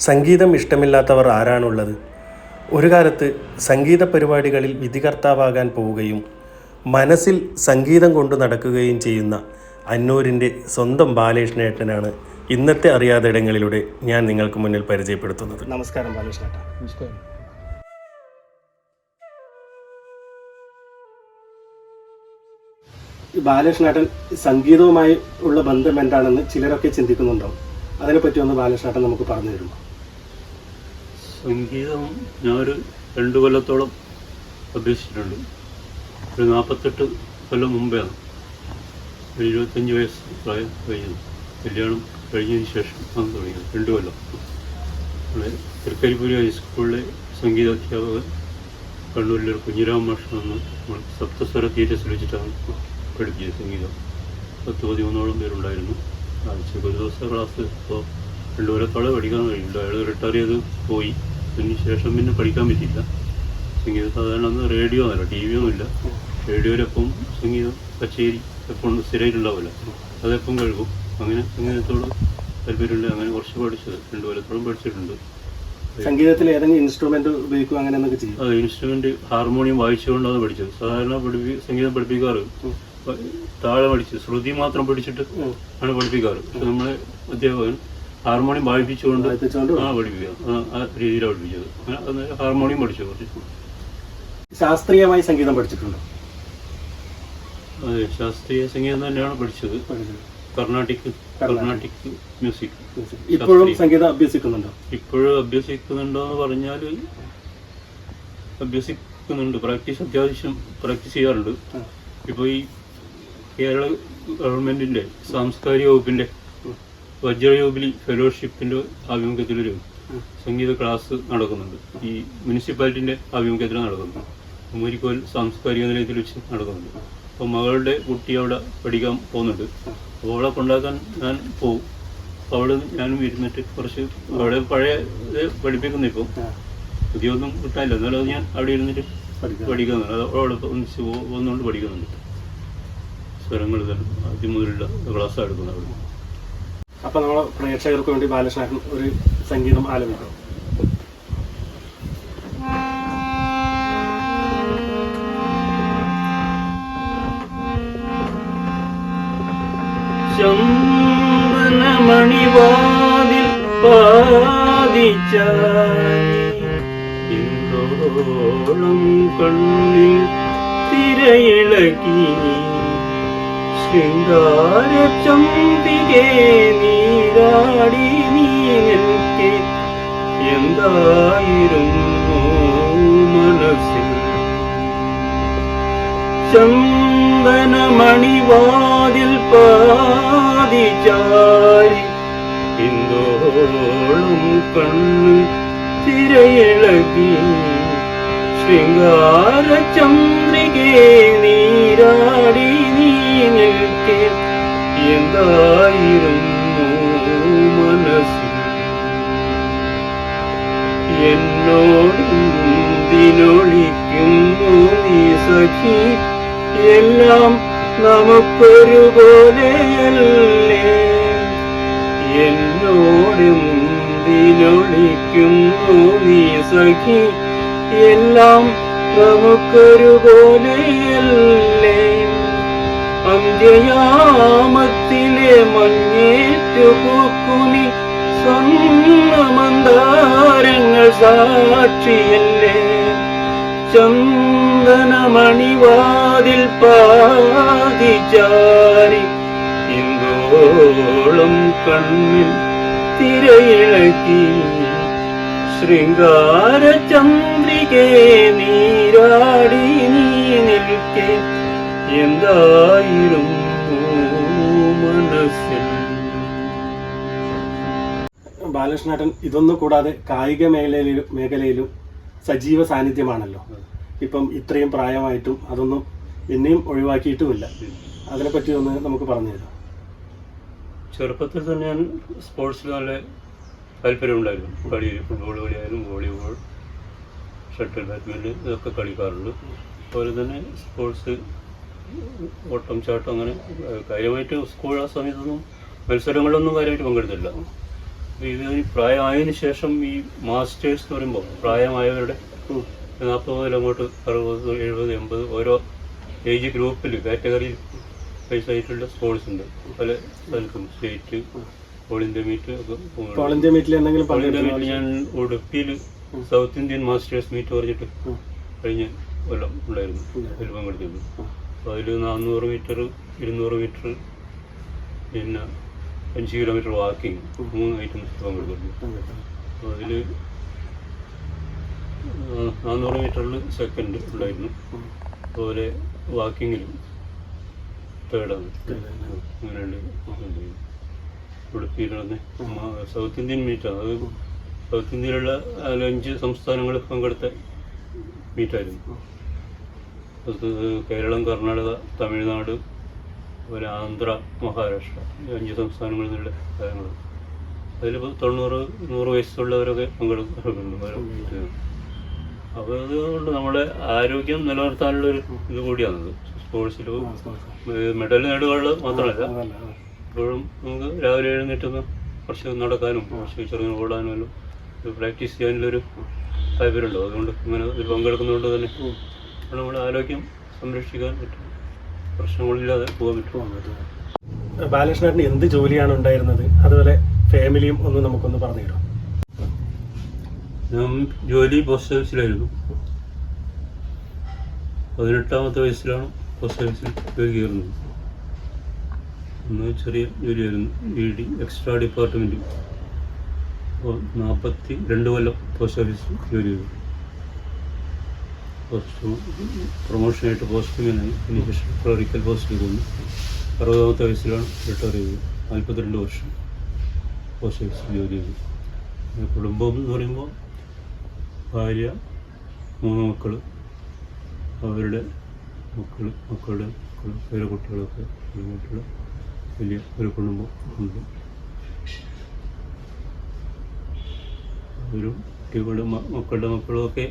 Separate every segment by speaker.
Speaker 1: സംഗീതം ഇഷ്ടമില്ലാത്തവർ ആരാണുള്ളത്? ഒരു കാലത്ത് സംഗീത പരിപാടികളിൽ വിധികർത്താവാകാൻ പോവുകയും മനസ്സിൽ സംഗീതം കൊണ്ടു നടക്കുകയും ചെയ്യുന്ന അന്നൂരിന്റെ സ്വന്തം ബാലകൃഷ്ണേട്ടനാണ് ഇന്നത്തെ അറിയാത്ത ഇടങ്ങളിലൂടെ ഞാൻ നിങ്ങൾക്ക് മുന്നിൽ പരിചയപ്പെടുത്തുന്നത്. നമസ്കാരം ബാലകൃഷ്ണേട്ട
Speaker 2: നമസ്കാരം.
Speaker 1: ബാലകൃഷ്ണേട്ടൻ സംഗീതവുമായി ഉള്ള ബന്ധം എന്താണെന്ന് ചിലരൊക്കെ ചിന്തിക്കുന്നുണ്ടാവും. അതിനെപ്പറ്റി ഒന്ന് ബാലകൃഷ്ണേട്ടൻ നമുക്ക് പറഞ്ഞു തരുമോ?
Speaker 2: സംഗീതം ഞാനൊരു രണ്ട് കൊല്ലത്തോളം അഭ്യസിച്ചിട്ടുണ്ട് ഒരു നാൽപ്പത്തെട്ട് കൊല്ലം മുമ്പെയാണ് ഒരു ഇരുപത്തഞ്ച് വയസ്സ് പ്രായം കഴിഞ്ഞത്. കല്യാണം കഴിഞ്ഞതിന് ശേഷം ആണ് തുടങ്ങിയത്. രണ്ട് കൊല്ലം. നമ്മുടെ തൃക്കരിപ്പൂരി ഹൈസ്കൂളിലെ സംഗീതാധ്യാപകൻ കണ്ണൂരിലെ കുഞ്ഞിരാമ മാഷ് എന്ന് നമ്മൾ സപ്തസ്വര തീരെ വെച്ചിട്ടാണ് പഠിപ്പിച്ചത് സംഗീതം. പത്ത് പതിമൂന്നോളം പേരുണ്ടായിരുന്നു. ആഴ്ചക്ക് ഒരു ദിവസത്തെ ക്ലാസ് ഇപ്പോൾ രണ്ടു കൊല്ലത്തോളം പഠിക്കാൻ കഴിയില്ല. അയാൾ റിട്ടയർ ചെയ്ത് പോയി. അതിന് ശേഷം പിന്നെ പഠിക്കാൻ പറ്റിയില്ല. സംഗീതം സാധാരണ അന്ന് റേഡിയോ അല്ല ടി വി ഒന്നുമില്ല റേഡിയോയിലെപ്പം സംഗീതം കച്ചേരി എപ്പോഴും സ്ഥിരമായിട്ടുണ്ടാവില്ല. അതെപ്പം കഴുകും. അങ്ങനെ സംഗീതത്തോട് താല്പര്യമുണ്ട് അങ്ങനെ കുറച്ച് പഠിച്ചത്. രണ്ടു കൊല്ലത്തോളം പഠിച്ചിട്ടുണ്ട്.
Speaker 1: സംഗീതത്തിൽ ഏതെങ്കിലും ഇൻസ്ട്രുമെന്റ് ഉപയോഗിക്കുക അങ്ങനെ ചെയ്യും?
Speaker 2: അത് ഇൻസ്ട്രുമെന്റ് ഹാർമോണിയം വായിച്ചുകൊണ്ടാണ് പഠിച്ചത്. സാധാരണ പഠിപ്പി സംഗീതം പഠിപ്പിക്കാറ്. താഴെ പഠിച്ച് ശ്രുതി മാത്രം പഠിച്ചിട്ട് ആണ് പഠിപ്പിക്കാറ്. നമ്മളെ അധ്യാപകൻ ഹാർമോണിയം വായിപ്പിച്ചുകൊണ്ട് ആ പഠിപ്പിക്കുക. ആ- രീതിയിലാണ് പഠിപ്പിച്ചത്. ഹാർമോണിയം പഠിച്ചു കുറച്ച്
Speaker 1: ശാസ്ത്രീയമായി സംഗീതം പഠിച്ചിട്ടുണ്ടോ?
Speaker 2: അതെ ശാസ്ത്രീയ സംഗീതം തന്നെയാണ് പഠിച്ചത്. കർണാട്ടിക് കർണാട്ടിക്. മ്യൂസിക്
Speaker 1: ഇപ്പോഴും സംഗീതം അഭ്യസിക്കുന്നുണ്ടോ?
Speaker 2: ഇപ്പോഴും അഭ്യസിക്കുന്നുണ്ടോ എന്ന് പറഞ്ഞാൽ അഭ്യസിക്കുന്നുണ്ട്. പ്രാക്ടീസ് അത്യാവശ്യം പ്രാക്ടീസ് ചെയ്യാറുണ്ട്. ഇപ്പോൾ ഈ കേരള ഗവൺമെന്റിന്റെ സാംസ്കാരിക വകുപ്പിന്റെ വജ്രയൂബിലി ഫെലോഷിപ്പിന്റെ ആഭിമുഖ്യത്തിലൊരു സംഗീത ക്ലാസ് നടക്കുന്നുണ്ട്. ഈ മുനിസിപ്പാലിറ്റിന്റെ ആഭിമുഖ്യത്തിൽ നടക്കുന്നുണ്ട് മൂരിക്കോൽ സാംസ്കാരിക നിലയത്തിൽ വെച്ച് നടക്കുന്നുണ്ട്. അപ്പോൾ മകളുടെ കുട്ടി അവിടെ പഠിക്കാൻ പോകുന്നുണ്ട്. അപ്പോൾ അവളെ കൊണ്ടാക്കാൻ ഞാൻ പോകും അപ്പോൾ അവിടെ ഞാനും ഇരുന്നിട്ട് കുറച്ച് അവിടെ പഴയ പഠിപ്പിക്കുന്നു ഇപ്പം. പുതിയൊന്നും കിട്ടാനില്ല. എന്നാലും അത് ഞാൻ അവിടെ ഇരുന്നിട്ട്
Speaker 1: പഠിക്കാം
Speaker 2: പഠിക്കുന്നുണ്ട്. അത് അവിടെ ഒന്നിച്ച് പോകുന്നതുകൊണ്ട് പഠിക്കുന്നുണ്ട്. സ്വരങ്ങൾ തന്നെ ആദ്യം മുതലുള്ള ക്ലാസ് എടുക്കുന്നത് അവിടെ.
Speaker 1: അപ്പൊ നമ്മൾ പ്രേക്ഷകർക്ക് വേണ്ടി ബാലകൃഷ്ണൻ ഒരു സംഗീതം ആലപിക്കും.
Speaker 2: ചന്ദനമണിവാതിൽ പാതിച്ചോളം കണ്ണിൽ തിരയിളക്കി ശൃംഗാര ചന്തികെ നീരാടി നീ നിൽക്കെ. എന്തായിരുന്നു മനസ്സിൽ? ചന്ദനമണിവാതിൽ ഇന്തോളം കണ്ണു തിരയിളകി. ശൃംഗാര ചന്ദ്രികെ നീരാടി നീ നിൽക്കെ എന്തായിരുന്നു മനസ്സിൽ എന്നോടിനൊളിക്കുന്നു നീ സഖി എല്ലാം നമുക്കൊരുപോലെയല്ലേ? എന്നോട് മുന്തിനൊളിക്കുന്നു നീ സഖി എല്ലാം അന്ത്യയാമത്തിലെ മഞ്ഞേറ്റു പൂക്കുനി സ്വന്തമന്താരങ്ങൾ സാക്ഷിയല്ലേ ചന്ദനമണിവാതിൽ പാതിചാരി ഇന്തോളം കണ്ണിൽ തിരയിളക്കി. ശൃംഗാരചന്ദ്രികേ നീരാടി നീ നിൽക്കെ. എന്തായിരുന്നു മനസ്സിൽ?
Speaker 1: ബാലകൃഷ്ണേട്ടൻ ഇതൊന്നും കൂടാതെ കായിക മേഖലയിലും മേഖലയിലും സജീവ സാന്നിധ്യമാണല്ലോ. ഇപ്പം ഇത്രയും പ്രായമായിട്ടും അതൊന്നും എന്നെയും ഒഴിവാക്കിയിട്ടുമില്ല. അതിനെപ്പറ്റി ഒന്ന് നമുക്ക് പറഞ്ഞു തരാം
Speaker 2: ചെറുപ്പത്തിൽ തന്നെ ഞാൻ സ്പോർട്സിൽ നല്ല താല്പര്യമുണ്ടായിരുന്നു കളി ഫുട്ബോൾ കളിയായാലും വോളിബോൾ ഷട്ടിൽ ബാഡ്മിന്റൺ ഇതൊക്കെ കളിക്കാറുണ്ട്. അതുപോലെ തന്നെ സ്പോർട്സ് ഓട്ടം ചാട്ടം അങ്ങനെ കാര്യമായിട്ട് സ്കൂൾ ആ സമയത്തൊന്നും മത്സരങ്ങളിലൊന്നും കാര്യമായിട്ട് പങ്കെടുത്തില്ല ഇത് പ്രായമായതിന് ശേഷം ഈ മാസ്റ്റേഴ്സ് എന്ന് പറയുമ്പോൾ പ്രായമായവരുടെ. നാൽപ്പത് മുതൽ അങ്ങോട്ട് അറുപത് എഴുപത് എൺപത് ഓരോ ഏജ് ഗ്രൂപ്പിൽ കാറ്റഗറിയിൽ പൈസ ആയിട്ടുള്ള സ്പോർട്സ് ഉണ്ട് പല സ്ഥലത്തും സ്റ്റേറ്റ് ഓൾ ഇന്ത്യ മീറ്റ് ഒക്കെ
Speaker 1: ഓൾ ഇന്ത്യ മീറ്റിൽ?
Speaker 2: ഞാൻ ഉടുപ്പിയിൽ സൗത്ത് ഇന്ത്യൻ മാസ്റ്റേഴ്സ് മീറ്റ് പറഞ്ഞിട്ട് കഴിഞ്ഞ കൊല്ലം ഉണ്ടായിരുന്നു
Speaker 1: ഉണ്ട്.
Speaker 2: അതിൽ പങ്കെടുത്തിരുന്നു. അപ്പോൾ അതിൽ നാനൂറ് മീറ്റർ ഇരുന്നൂറ് മീറ്റർ പിന്നെ അഞ്ച് കിലോമീറ്റർ വാക്കിംഗ് മൂന്ന് ഐറ്റംസ് പങ്കെടുത്തിരുന്നു അപ്പോൾ അതിൽ നാനൂറ് മീറ്ററിൽ സെക്കൻഡ് ഉണ്ടായിരുന്നു. അതുപോലെ വാക്കിങ്ങിലും തേർഡാണ്. അങ്ങനെയുണ്ട് ഉടുപ്പിയിലാണ് സൗത്ത് ഇന്ത്യൻ മീറ്റാണ് അത് സൗത്ത് ഇന്ത്യയിലുള്ള നാലഞ്ച് അഞ്ച് സംസ്ഥാനങ്ങൾ പങ്കെടുത്ത മീറ്റായിരുന്നു കേരളം കർണാടക തമിഴ്നാട് പിന്നെ ആന്ധ്ര മഹാരാഷ്ട്ര ഈ അഞ്ച് സംസ്ഥാനങ്ങളിൽ നിന്നുള്ള കാര്യങ്ങൾ അതിൽ തൊണ്ണൂറ് നൂറ് വയസ്സുള്ളവരൊക്കെ പങ്കെടുക്കുന്നുണ്ട്. അപ്പോൾ അതുകൊണ്ട് നമ്മുടെ ആരോഗ്യം നിലനിർത്താനുള്ള ഒരു ഇത് കൂടിയാണത് സ്പോർട്സിൽ മെഡൽ നേടുകയുള്ളത് മാത്രമല്ല ഇപ്പോഴും നമുക്ക് രാവിലെ എഴുന്നേറ്റൊന്ന് കുറച്ച് നടക്കാനും കുറച്ച് ചെറുങ്ങനെ ഓടാനും എല്ലാം പ്രാക്ടീസ് ചെയ്യാനുള്ളൊരു താല്പര്യമുണ്ടോ. അതുകൊണ്ട് ഇങ്ങനെ പങ്കെടുക്കുന്നതുകൊണ്ട് തന്നെ
Speaker 1: ഉം.
Speaker 2: നമ്മുടെ ആരോഗ്യം സംരക്ഷിക്കാൻ പറ്റും. പ്രശ്നങ്ങളില്ലാതെ പോകാൻ പറ്റും.
Speaker 1: ബാലകൃഷ്ണാട്ടിന് എന്ത് ജോലിയാണ് ഉണ്ടായിരുന്നത്? അതുപോലെ ഫാമിലിയും ഒന്ന് നമുക്കൊന്ന് പറഞ്ഞു തരാം
Speaker 2: ഞാൻ ജോലി പോസ്റ്റ് ഓഫീസിലായിരുന്നു. പതിനെട്ടാമത്തെ വയസ്സിലാണ് പോസ്റ്റ് ഓഫീസിൽ ജോലി കയറുന്നത്. ഒന്ന് ചെറിയ ജോലിയായിരുന്നു. E D extra department. അപ്പോൾ നാൽപ്പത്തി രണ്ട് കൊല്ലം പോസ്റ്റ് ഓഫീസിൽ ജോലി ചെയ്തു. പോസ്റ്റ് പ്രൊമോഷനായിട്ട് പോസ്റ്റിങ്ങിനായി അതിന് ശേഷം ക്ലറിക്കൽ പോസ്റ്റിൽ വന്നു അറുപതാമത്തെ വയസ്സിലാണ് റിട്ടയർ ചെയ്തത്. നാൽപ്പത്തിരണ്ട് വർഷം പോസ്റ്റ് ഓഫീസിൽ ജോലി ചെയ്തു. കുടുംബം എന്ന് പറയുമ്പോൾ ഭാര്യ മൂന്ന് മക്കൾ അവരുടെ മക്കൾ മക്കളുടെ മക്കൾ പേരെ കുട്ടികളൊക്കെ കുട്ടികൾ വലിയ ഒരു കുടുംബം ഉണ്ട്. ഒരു കുട്ടികളുടെ മക്കളുടെ മക്കളുമൊക്കെ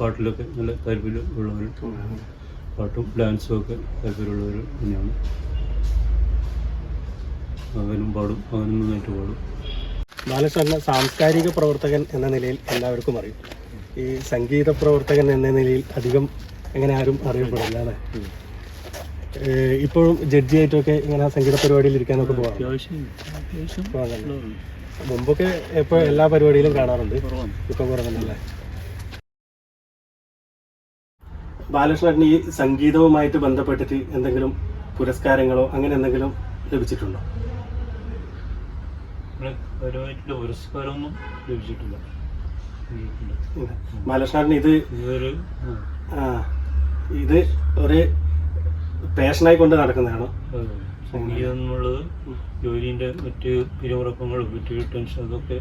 Speaker 2: പാട്ടിലൊക്കെ നല്ല താല്പര്യമുള്ളവർ പാട്ടും ഡാൻസും ഒക്കെ താല്പര്യമുള്ളവർ തന്നെയാണ്. അവനും പാടും അവനും നന്നായിട്ട് പാടും.
Speaker 1: ബാലകൃഷ്ണ സാംസ്കാരിക പ്രവർത്തകൻ എന്ന നിലയിൽ എല്ലാവർക്കും അറിയും. ഈ സംഗീത പ്രവർത്തകൻ എന്ന നിലയിൽ അധികം അങ്ങനെ ആരും അറിയപ്പെടില്ല അല്ലേ? ഇപ്പോഴും ജഡ്ജി ആയിട്ടൊക്കെ ഇങ്ങനെ സംഗീത പരിപാടിയിൽ ഇരിക്കാനൊക്കെ പോകാം മുമ്പൊക്കെ ഇപ്പോൾ എല്ലാ പരിപാടിയിലും കാണാറുണ്ട്. ഇപ്പൊ കുറവുണ്ടല്ലേ ബാലകൃഷ്ണൻ ഈ സംഗീതവുമായിട്ട് ബന്ധപ്പെട്ടിട്ട് എന്തെങ്കിലും പുരസ്കാരങ്ങളോ അങ്ങനെ എന്തെങ്കിലും ലഭിച്ചിട്ടുണ്ടോ?
Speaker 2: പുരസ്കാരമൊന്നും ലഭിച്ചിട്ടില്ല.
Speaker 1: ബാലകൃഷ്ണൻ ഇത്
Speaker 2: ആ,
Speaker 1: ഇത് ഒരു പാഷനായി കൊണ്ട് നടക്കുന്നതാണോ.
Speaker 2: സംഗീതം എന്നുള്ളത് ജോലിന്റെ മറ്റ് പിരിമുറക്കങ്ങളും മറ്റ് ടെൻഷൻ അതൊക്കെ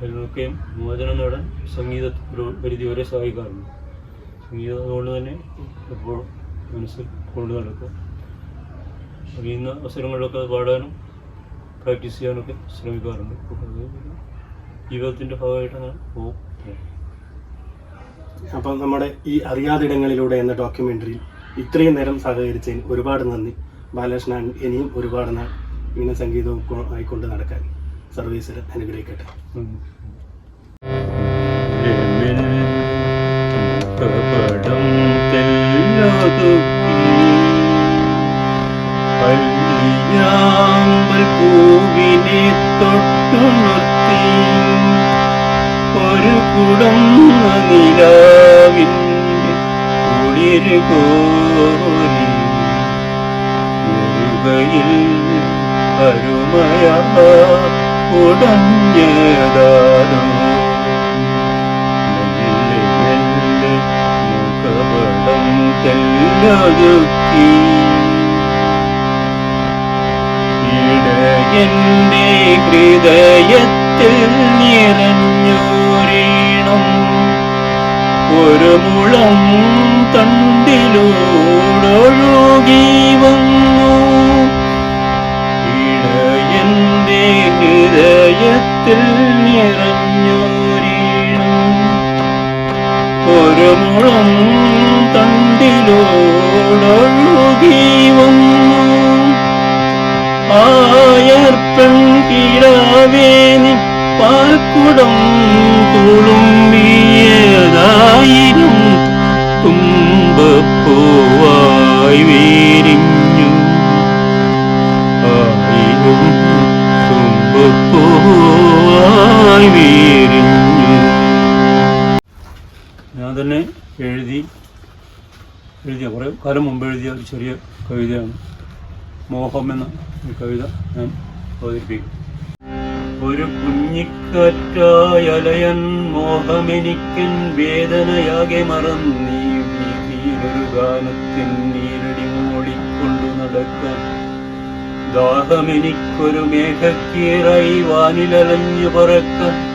Speaker 2: അതിനൊക്കെ മോചനം നേടാൻ സംഗീതത്തിൽ ഒരു പരിധി വരെ സഹായിക്കാറുണ്ട്. സംഗീതം തന്നെ എപ്പോഴും മനസ്സിൽ കൊണ്ടു നടക്കുക. അറിയുന്ന അവസരങ്ങളിലൊക്കെ അത് പാടാനും പ്രാക്ടീസ് ചെയ്യാനൊക്കെ ശ്രമിക്കാറുണ്ട്. ജീവിതത്തിന്റെ ഭാഗമായിട്ട് അങ്ങനെ പോകും.
Speaker 1: അപ്പം നമ്മുടെ ഈ അറിയാതിടങ്ങളിലൂടെ എന്ന ഡോക്യുമെന്ററിയിൽ ഇത്രയും നേരം സഹകരിച്ചതിന് ഒരുപാട് നന്ദി. ബാലകൃഷ്ണൻ ഇനിയും ഒരുപാട് നാൾ ഇങ്ങനെ സംഗീതവും ആയിക്കൊണ്ട് നടക്കാൻ സർവീസിൽ അനുഗ്രഹിക്കട്ടെ.
Speaker 2: കപടം തെല്ലൊതുക്കി. പള്ളിയാമ്പൽ ഒരു കുടം നിലാവിന്റെ കുളിര് കോരി. മുറുകയിൽ അരുമയ ഉടഞ്ഞതാരോ തെല്ലൊതുക്കി ഇടയന്റെ ഹൃദയത്തിൽ നിറഞ്ഞൊരീണം ഒരു മുളം തണ്ടിലൂടൊഴുകി വന്നു. തണ്ടിലൂടൊഴുകി വന്നു ആയർപ്പൻ പെൺകിടാവേനി പാൽക്കുടം തുളുമ്പിയതായിരം തുമ്പപ്പൂവായി വേരിഞ്ഞു. ആയിരം തുമ്പപ്പൂവായി വീരിഞ്ഞു. ഞാൻ തന്നെ എഴുതിയ കുറേ കാലം മുമ്പ് എഴുതിയ ഒരു ചെറിയ കവിതയാണ്. മോഹം എന്ന ഒരു കവിത ഞാൻ അവതരിപ്പിക്കും ഒരു കുഞ്ഞിക്കാറ്റായ അലയൻ മോഹമെനിക്കൻ വേദനയാകെ മറന്നീ ഗാനത്തിൻ നീരടി മൂടിക്കൊണ്ടു നടക്കാൻ. ദാഹമെനിക്കൊരു മേഘക്കീറായി വാനിലലഞ്ഞു പറക്കാൻ.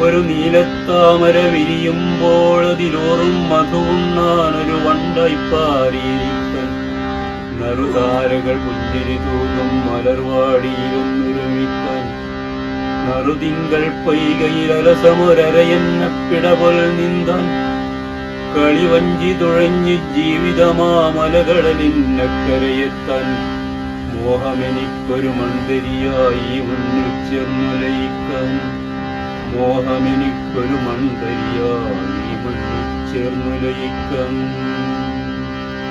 Speaker 2: ഒരു നീലത്താമര വിരിയുമ്പോൾ അതിലോറും മധുവുണ്ണാനൊരു വണ്ടായി പാറിയിരിക്കാൻ നറുതാരകൾ പുഞ്ചിരി തൂകും മലർവാടിയിലൊന്നൊരുമിക്കാൻ നറുതിങ്കൾ പൈകയിൽ അലസമൊരരയെന്ന പിടപൊൽ നീന്താൻ. കളിവഞ്ചി തുഴഞ്ഞ് ജീവിതമാമലകടലിന്നക്കരയെത്താൻ മോഹമെനിക്കൊരു മന്ദരിയായി മുന്നിൽ ചേർന്നുലയിക്കാൻ മോഹമെനിക്കൊരു മുന്നിൽ ചേർന്നുലയിക്കാൻ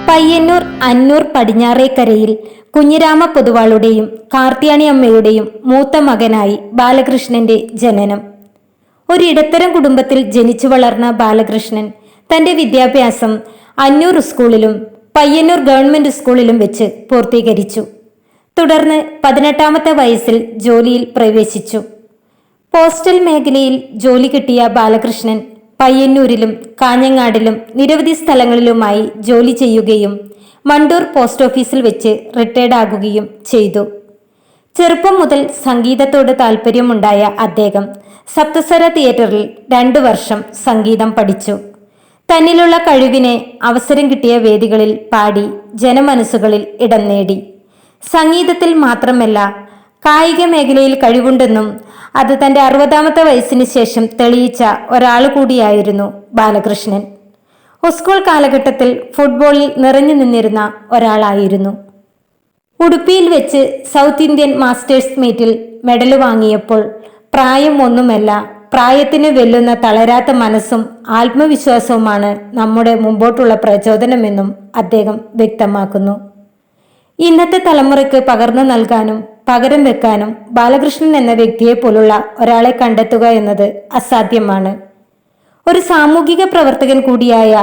Speaker 3: പയ്യന്നൂർ അന്നൂർ പടിഞ്ഞാറേക്കരയിൽ കുഞ്ഞിരാമ പൊതുവാളുടെയും കാർത്തിയാണി അമ്മയുടെയും മൂത്ത മകനായി ബാലകൃഷ്ണന്റെ ജനനം. ഒരു ഇടത്തരം കുടുംബത്തിൽ ജനിച്ചു വളർന്ന ബാലകൃഷ്ണൻ തന്റെ വിദ്യാഭ്യാസം അന്നൂർ സ്കൂളിലും പയ്യന്നൂർ ഗവൺമെന്റ് സ്കൂളിലും വെച്ച് പൂർത്തീകരിച്ചു. തുടർന്ന് പതിനെട്ടാമത്തെ വയസ്സിൽ ജോലിയിൽ പ്രവേശിച്ചു. പോസ്റ്റൽ മേഖലയിൽ ജോലി കിട്ടിയ ബാലകൃഷ്ണൻ പയ്യന്നൂരിലും കാഞ്ഞങ്ങാടിലും നിരവധി സ്ഥലങ്ങളിലുമായി ജോലി ചെയ്യുകയും മണ്ടൂർ പോസ്റ്റ് ഓഫീസിൽ വെച്ച് റിട്ടയർഡ് ആകുകയും ചെയ്തു. ചെറുപ്പം മുതൽ സംഗീതത്തോട് താല്പര്യമുണ്ടായ അദ്ദേഹം സപ്തസ്വര തിയേറ്ററിൽ രണ്ടു വർഷം സംഗീതം പഠിച്ചു. തന്നിലുള്ള കഴിവിനെ അവസരം കിട്ടിയ വേദികളിൽ പാടി ജനമനസ്സുകളിൽ ഇടം നേടി. സംഗീതത്തിൽ മാത്രമല്ല കായിക മേഖലയിൽ കഴിവുണ്ടെന്നും അത് തന്റെ അറുപതാമത്തെ വയസ്സിന് ശേഷം തെളിയിച്ച ഒരാൾ കൂടിയായിരുന്നു ബാലകൃഷ്ണൻ. സ്കൂൾ കാലഘട്ടത്തിൽ ഫുട്ബോളിൽ നിറഞ്ഞു നിന്നിരുന്ന ഒരാളായിരുന്നു. ഉടുപ്പിയിൽ വെച്ച് സൗത്ത് ഇന്ത്യൻ മാസ്റ്റേഴ്സ് മീറ്റിൽ മെഡൽ വാങ്ങിയപ്പോൾ പ്രായം ഒന്നുമല്ല പ്രായത്തിന് വെല്ലുന്ന തളരാത്ത മനസ്സും ആത്മവിശ്വാസവുമാണ് നമ്മുടെ മുമ്പോട്ടുള്ള പ്രചോദനമെന്നും അദ്ദേഹം വ്യക്തമാക്കുന്നു. ഇന്നത്തെ തലമുറയ്ക്ക് പകർന്നു നൽകാനും പകരം വെക്കാനും ബാലകൃഷ്ണൻ എന്ന വ്യക്തിയെ പോലുള്ള ഒരാളെ കണ്ടെത്തുക എന്നത് അസാധ്യമാണ്. ഒരു സാമൂഹിക പ്രവർത്തകൻ കൂടിയായ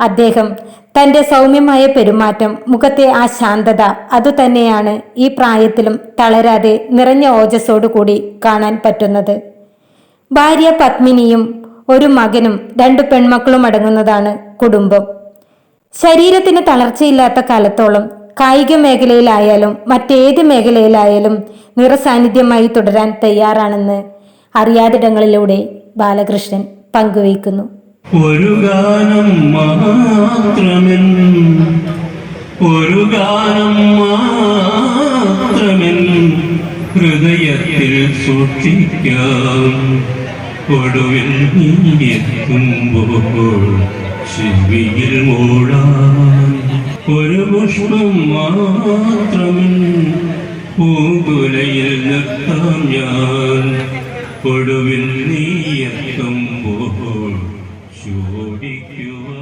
Speaker 3: അദ്ദേഹം തന്റെ സൗമ്യമായ പെരുമാറ്റം മുഖത്തെ ആ ശാന്തത അതുതന്നെയാണ് ഈ പ്രായത്തിലും തളരാതെ നിറഞ്ഞ ഓജസ്സോടുകൂടി കാണാൻ പറ്റുന്നത്. ഭാര്യ പത്മിനിയും ഒരു മകനും രണ്ടു പെൺമക്കളും അടങ്ങുന്നതാണ് കുടുംബം. ശരീരത്തിന് തളർച്ചയില്ലാത്ത കാലത്തോളം കായിക മേഖലയിലായാലും മറ്റേത് മേഖലയിലായാലും നിറസാന്നിധ്യമായി തുടരാൻ തയ്യാറാണെന്ന് അറിയാതിടങ്ങളിലൂടെ ബാലകൃഷ്ണൻ പങ്കുവയ്ക്കുന്നു.
Speaker 2: ഒരു ഗാനം മാത്രമെൻ ഒരു ഗാനം മാത്രമെൻ ഹൃദയത്തിൽ സൂക്ഷിക്കാം. ഒടുവിൽ നീ എത്തുമ്പോൾ ശിവിയിൽ മൂടാൻ ഒരു പുഷ്പം മാത്രമെൻ പൂകുലയിൽ നിർത്താം ഞാൻ ഒടുവിൽ നീ എത്തുമ്പോൾ ചോദിക്കുവാൻ